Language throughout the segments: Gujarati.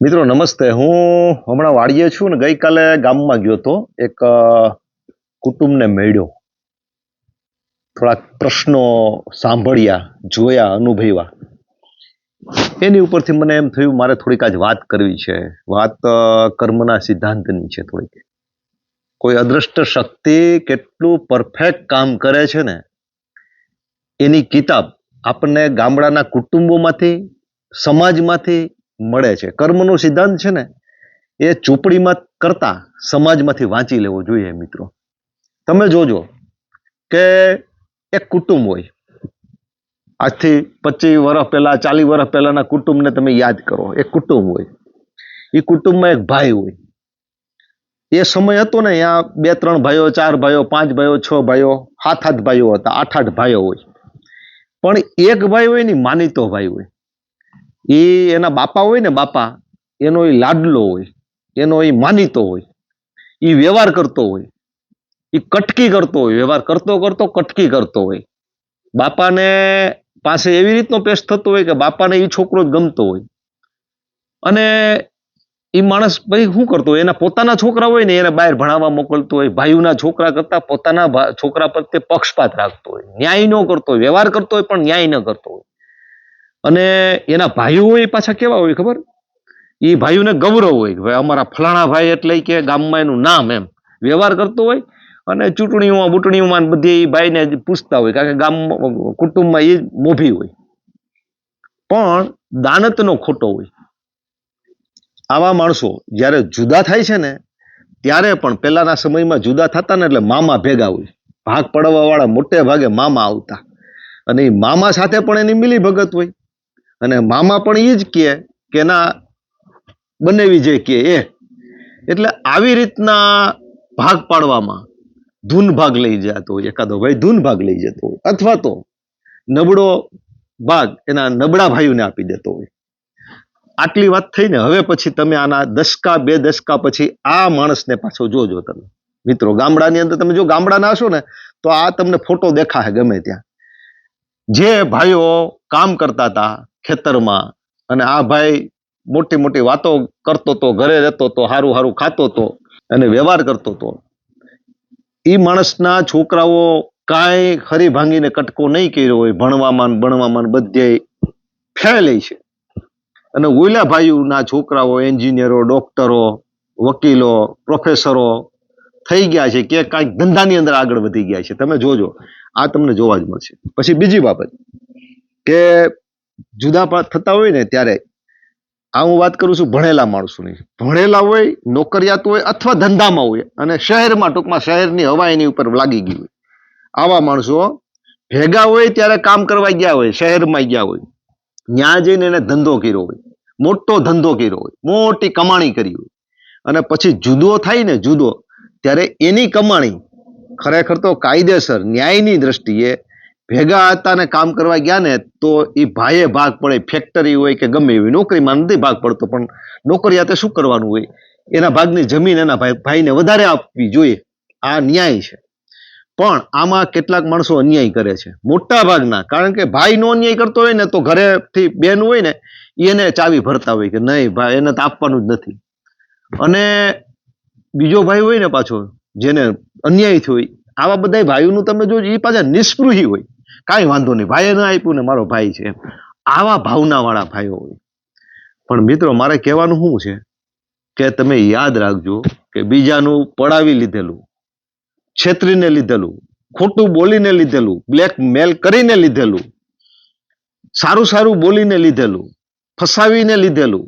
મિત્રો, નમસ્તે. હું હમણાં વાડીએ છું ને ગઈકાલે ગામમાં ગયો તો એક કુટુંબને મળ્યો. થોડાક પ્રશ્નો સાંભળ્યા, જોયા, અનુભવ્યા. એની ઉપરથી મને એમ થયું, મારે થોડીક આજ વાત કરવી છે. વાત કર્મના સિદ્ધાંતની છે થોડીક. કોઈ અદ્રષ્ટ શક્તિ કેટલું પરફેક્ટ કામ કરે છે ને, એની કિતાબ આપણને ગામડાના કુટુંબોમાંથી, સમાજમાંથી મળે છે. કર્મનો સિદ્ધાંત છે ને, એ ચોપડીમાં કરતા સમાજમાંથી વાંચી લેવો જોઈએ મિત્રો. તમે જોજો કે એક કુટુંબ હોય. આજથી પચીસ વર્ષ પહેલા, ચાલીસ વર્ષ પહેલાના કુટુંબને તમે યાદ કરો. એક કુટુંબ હોય. એ કુટુંબમાં એક ભાઈ હોય. એ સમય હતો ને ત્યાં બે, ત્રણ ભાઈઓ, ચાર ભાઈઓ, પાંચ ભાઈઓ, છ ભાઈઓ, સાત સાત ભાઈઓ હતા. આઠ આઠ ભાઈઓ હોય. પણ એક ભાઈ હોય ને માનીતો ભાઈ હોય. એ એના બાપા હોય ને બાપા, એનો એ લાડલો હોય, એનો એ માનીતો હોય એ વ્યવહાર કરતો હોય એ કટકી કરતો હોય, વ્યવહાર કરતો કરતો કટકી કરતો હોય. બાપાને પાસે એવી રીતનો પેશ થતો હોય કે બાપાને એ છોકરો જ ગમતો હોય. અને એ માણસ ભાઈ શું કરતો હોય, એના પોતાના છોકરા હોય ને એને બહાર ભણાવવા મોકલતો હોય, ભાઈઓના છોકરા કરતા પોતાના છોકરા પ્રત્યે પક્ષપાત રાખતો હોય. ન્યાય ન કરતો હોય, વ્યવહાર કરતો હોય પણ ન્યાય ન કરતો હોય. અને એના ભાઈઓ હોય પાછા કેવા હોય ખબર? એ ભાઈઓને ગૌરવ હોય કે ભાઈ અમારા ફલાણા ભાઈ એટલે કે ગામમાં એનું નામ એમ. વ્યવહાર કરતો હોય અને ચૂંટણીઓમાં, બૂંટણીઓમાં બધી ભાઈને પૂછતા હોય કારણ કે ગામ, કુટુંબમાં એ મોભી હોય. પણ દાનતનો ખોટો હોય. આવા માણસો જ્યારે જુદા થાય છે ને, ત્યારે પણ પહેલાના સમયમાં જુદા થતા ને એટલે મામા ભેગા હોય. ભાગ પડવાવાળા મોટે ભાગે મામા આવતા. અને એ મામા સાથે પણ એની મિલી ભગત હોય. અને મામા પણ એ જ કહે કે ના બનેવી જે કે એ. એટલે આવી રીતના ભાગ પાડવામાં ધૂન ભાગ લઈ જતો હોય, એકાદો ભાઈ ધૂન ભાગ લઈ જતો હોય. અથવા તો નબળો ભાગ એના નબળા ભાઈઓને આપી દેતો હોય. આટલી વાત થઈને હવે પછી તમે આના દશકા બે દશકા પછી આ માણસને પાછો જોજો તમે. મિત્રો, ગામડાની અંદર તમે જો ગામડાના હશો ને, તો આ તમને ફોટો દેખાશે ગમે ત્યાં. જે ભાઈઓ કામ કરતા હતા ખેતરમાં. અને આ ભાઈ મોટી મોટી વાતો કરતો તો, ઘરે રહેતો તો, હારું હારું ખાતો તો, અને વ્યવહાર કરતો તો. એ માણસના છોકરાઓ કાંઈ ખરી ભાંગીને કટકો નહીં કર્યો હોય, ભણવામાં ભણવામાં બધે ફેલ છે. અને ઓલા ભાઈઓના છોકરાઓ, એન્જિનિયરો, ડોક્ટરો, વકીલો, પ્રોફેસરો થઈ ગયા છે કે કાંઈક ધંધાની અંદર આગળ વધી ગયા છે. તમે જોજો, આ તમને જોવા જ મળશે. પછી બીજી બાબત કે જુદા થતા હોય ને ત્યારે આ હું વાત કરું છું ભણેલા માણસોની. ભણેલા હોય, નોકરિયાત હોય અથવા ધંધામાં હોય અને શહેરમાં, ટૂંકમાં શહેરની હવા એની ઉપર લાગી ગઈ હોય. આવા માણસો ભેગા હોય ત્યારે કામ કરવા ગયા હોય, શહેરમાં ગયા હોય. ત્યાં જઈને એને ધંધો કર્યો હોય, મોટો ધંધો કર્યો હોય, મોટી કમાણી કરી હોય. અને પછી જુદો થાય ને જુદો, ત્યારે એની કમાણી ખરેખર તો કાયદેસર ન્યાયની દ્રષ્ટિએ ભેગા હતા ને કામ કરવા ગયા ને, તો એ ભાઈએ ભાગ પડે. ફેક્ટરી હોય કે ગમે એવી નોકરીમાં નથી ભાગ પડતો, પણ નોકરિયાતે શું કરવાનું હોય? એના ભાગની જમીન એના ભાઈ ભાઈને વધારે આપવી જોઈએ. આ ન્યાય છે. પણ આમાં કેટલાક માણસો અન્યાય કરે છે. મોટા ભાગના. કારણ કે ભાઈ નો અન્યાય કરતો હોય ને, તો ઘરેથી બેન હોય ને એને ચાવી ભરતા હોય કે નહીં ભાઈ, એને તો આપવાનું જ નથી. અને બીજો ભાઈ હોય ને પાછો, જેને અન્યાય થયો આવા બધા ભાઈઓનું તમે જો એ પાછા નિષ્પૃહી હોય. કાંઈ વાંધો નહીં. ભાઈએ ન આપ્યું ને મારો ભાઈ છે આવા ભાવનાવાળા ભાઈઓ હોય. પણ મિત્રો, મારે કહેવાનું શું છે કે તમે યાદ રાખજો કે બીજાનું પડાવી લીધેલું, છેતરીને લીધેલું, ખોટું બોલીને લીધેલું બ્લેકમેલ કરીને લીધેલું, સારું સારું બોલીને લીધેલું, ફસાવીને લીધેલું,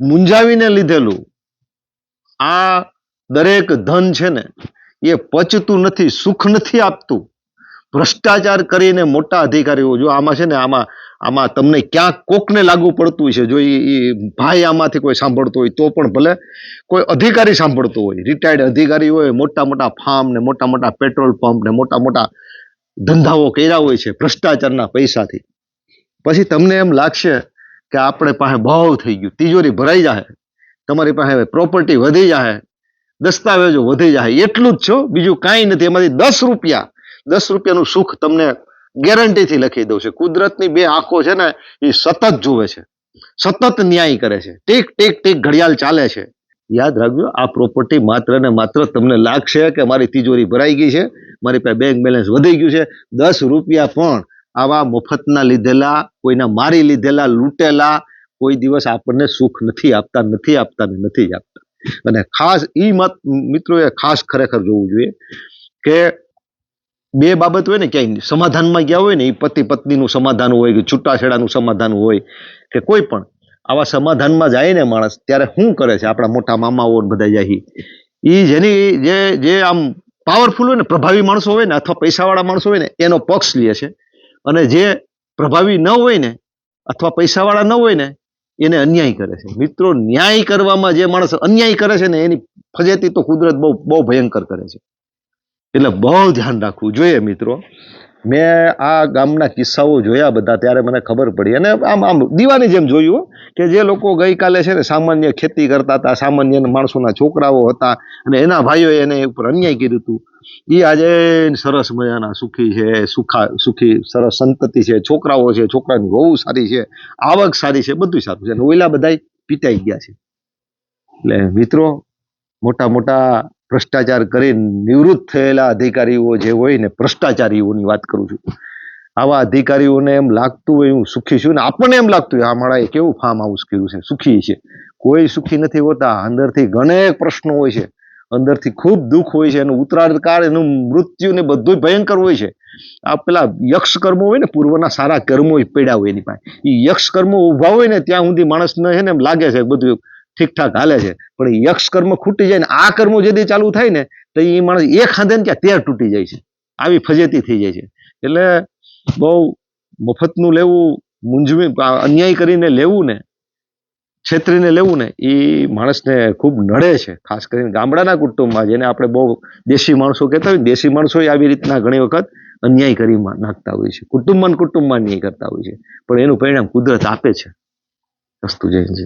મૂંઝાવીને લીધેલું, આ દરેક ધન છે ને એ પચતું નથી, સુખ નથી આપતું. ભ્રષ્ટાચાર કરીને મોટા અધિકારીઓ જો આમાં છે ને આમાં આમાં તમને ક્યાંક કોકને લાગુ પડતું છે જો ઈ ભાઈ આમાંથી કોઈ સાંભળતો હોય તો પણ ભલે કોઈ અધિકારી સાંભળતો હોય રિટાયર્ડ અધિકારી હોય, મોટા મોટા ફાર્મ ને મોટા મોટા પેટ્રોલ પંપ ને મોટા મોટા ધંધાઓ કર્યા હોય છે ભ્રષ્ટાચારના પૈસાથી. પછી તમને એમ લાગશે કે આપણે પાસે બહુ થઈ ગયું, તિજોરી ભરાઈ જાય તમારી પાસે પ્રોપર્ટી વધી જાય દસ્તાવેજો વધી જાય એટલું જ છો, બીજું કાંઈ નથી, એમાંથી દસ રૂપિયા દસ રૂપિયાનું સુખ તમને ગેરંટીથી લખી દઉં છે. કુદરતની બે આંખો છે ને, એ સતત જુએ છે. સતત ન્યાય કરે છે. ટીક ટીક ટીક ઘડિયાળ ચાલે છે. યાદ રાખજો, આ પ્રોપર્ટી માત્ર ને માત્ર તમને લાગશે કે મારી તિજોરી ભરાઈ ગઈ છે, મારી પાસે બેંક બેલેન્સ વધી ગયું છે. દસ રૂપિયા પણ આવા મફતના લીધેલા, કોઈના મારી લીધેલા, લૂંટેલા, કોઈ દિવસ આપણને સુખ નથી આપતા નથી આપતા ને નથી આપતા. અને ખાસ એ મત, મિત્રોએ ખાસ ખરેખર જોવું જોઈએ કે બે બાબત હોય ને ક્યાંય સમાધાનમાં ગયા હોય ને એ પતિ પત્નીનું સમાધાન હોય કે છૂટાછેડાનું સમાધાન હોય કે કોઈ પણ, આવા સમાધાનમાં જાય ને માણસ, ત્યારે શું કરે છે આપણા મોટા મામાઓ બધા જાય એ જેની, જે જે આમ પાવરફુલ હોય ને, પ્રભાવી માણસો હોય ને, અથવા પૈસાવાળા માણસો હોય ને, એનો પક્ષ લે છે. અને જે પ્રભાવી ન હોય ને, અથવા પૈસાવાળા ન હોય ને, એને અન્યાય કરે છે. મિત્રો, ન્યાય કરવામાં જે માણસ અન્યાય કરે છે ને, એની ફજેતી તો કુદરત બહુ બહુ ભયંકર કરે છે. એટલે બહુ ધ્યાન રાખવું જોઈએ મિત્રો. મેં આ ગામના કિસ્સાઓ જોયા બધા ત્યારે મને ખબર પડી. અને આમ આમ દીવાની જેમ જોયું કે જે લોકો ગઈકાલે છે ને સામાન્ય ખેતી કરતા હતા, સામાન્ય માણસોના છોકરાઓ હતા અને એના ભાઈઓએ એને ઉપર અન્યાય કર્યું હતું. એ આજે સરસ મજાના સુખી છે, સુખા, સુખી, સરસ સંતતિ છે, છોકરાઓ છે, છોકરાની વહુ સારી છે, આવક સારી છે, બધું સારું છે. અને ઓઈલા બધા પીટાઈ ગયા છે. એટલે મિત્રો મોટા મોટા ભ્રષ્ટાચાર કરી નિવૃત્ત થયેલા અધિકારીઓ જે હોય ને ભ્રષ્ટાચારીઓની વાત કરું છું. આવા અધિકારીઓને એમ લાગતું હોય હું સુખી છું ને આપણને એમ લાગતું હોય, આ માળાએ કેવું ફાર્મ હાઉસ કર્યું છે? સુખી છે. કોઈ સુખી નથી હોતા. અંદરથી ઘણેક પ્રશ્નો હોય છે. અંદરથી ખૂબ દુઃખ હોય છે એનું ઉત્તરાધિકાર એનું મૃત્યુ ને બધું ભયંકર હોય છે. આ પેલા યક્ષ કર્મો હોય ને, પૂર્વના સારા કર્મો પડ્યા હોય એની પાસે. એ યક્ષ કર્મો ઊભા હોય ને, ત્યાં સુધી માણસને છે ને એમ લાગે છે બધું ઠીકઠાક હાલે છે. પણ યક્ષ કર્મ ખૂટી જાય ને આ કર્મો જેથી ચાલુ થાય ને, તો એ માણસ એક ખાંધે ને ત્યાં તેર તૂટી જાય છે. આવી ફજેતી થઈ જાય છે. એટલે બહુ મફતનું લેવું, મૂંઝવી અન્યાય કરીને લેવું ને, છેતરીને લેવું ને એ માણસને ખૂબ નડે છે. ખાસ કરીને ગામડાના કુટુંબમાં, જેને આપણે બહુ દેશી માણસો કહેતા હોય દેશી માણસો આવી રીતના ઘણી વખત અન્યાય કરી નાખતા હોય છે. કુટુંબમાં કુટુંબમાં અન્યાય કરતા હોય છે. પણ એનું પરિણામ કુદરત આપે છે. વસ્તુ જયંતજી